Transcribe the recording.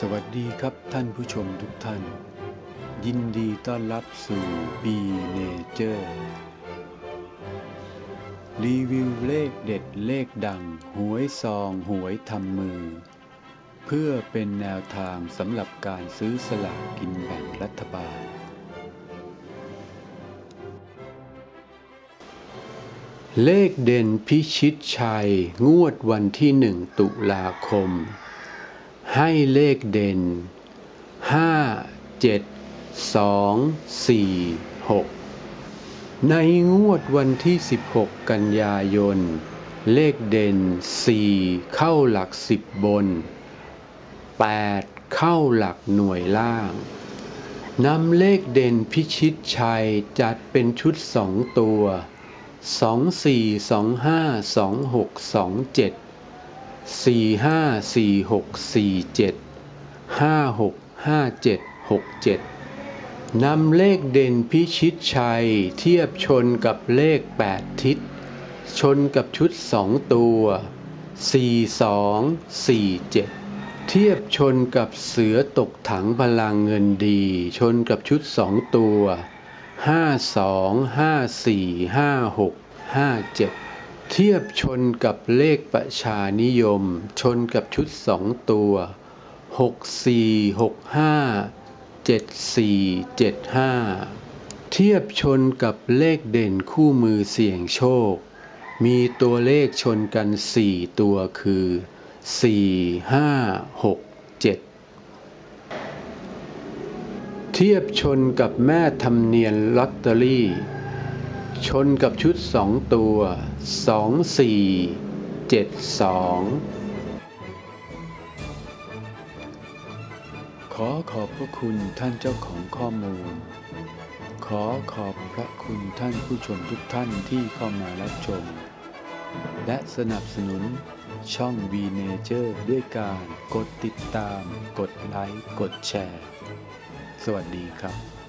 สวัสดีครับท่านผู้ชมทุกท่าน ยินดีต้อนรับสู่ B Nature รีวิวเลขเด็ดเลขดัง หวยซองหวยทำมือ เพื่อเป็นแนวทางสำหรับการซื้อสลากกินแบ่งรัฐบาล เลขเด่นพิชิตชัย งวดวันที่หนึ่งตุลาคม ให้เลขเด่นห้าเจ็ดสองสี่หกในงวดวันที่ 16 กันยายน เลขเด่น 4 เข้าหลัก 10 บน 8 เข้าหลักหน่วยล่างนำเลขเด่นพิชิตชัยจัดเป็นชุด2ตัว 2 4 2 5 2 6 2 7 สี่ห้าสี่หกสี่เจ็ดห้าหกห้าเจ็ดหกเจ็ดนำเลขเด่นพิชิตชัยเทียบชนกับเลขแปดทิศ ชนกับชุดสองตัวสี่สองสี่เจ็ดเทียบชนกับเสือตกถังพลังเงินดี ชนกับชุดสองตัวห้าสองห้าสี่ห้าหกห้า เทียบชนกับเลขประชานิยม ชนกับชุดสองตัวหกสี่หกห้าเทียบชนกับเลขเด่นคู่มือเสี่ยงโชค มีตัวเลขชนกันสี่ตัวคือสี่ห้าหกเจ็ดเทียบชนกับแม่ธรรมเนียนลอตเตอรี่ ชนกับชุดสองตัว สองสี่เจ็ดสองขอขอบพระคุณท่านเจ้าของข้อมูล ขอขอบพระคุณท่านผู้ชมทุกท่านที่เข้ามารับชม และสนับสนุนช่อง V Nature ด้วยการกดติดตาม กดไลค์ กดแชร์ สวัสดีครับ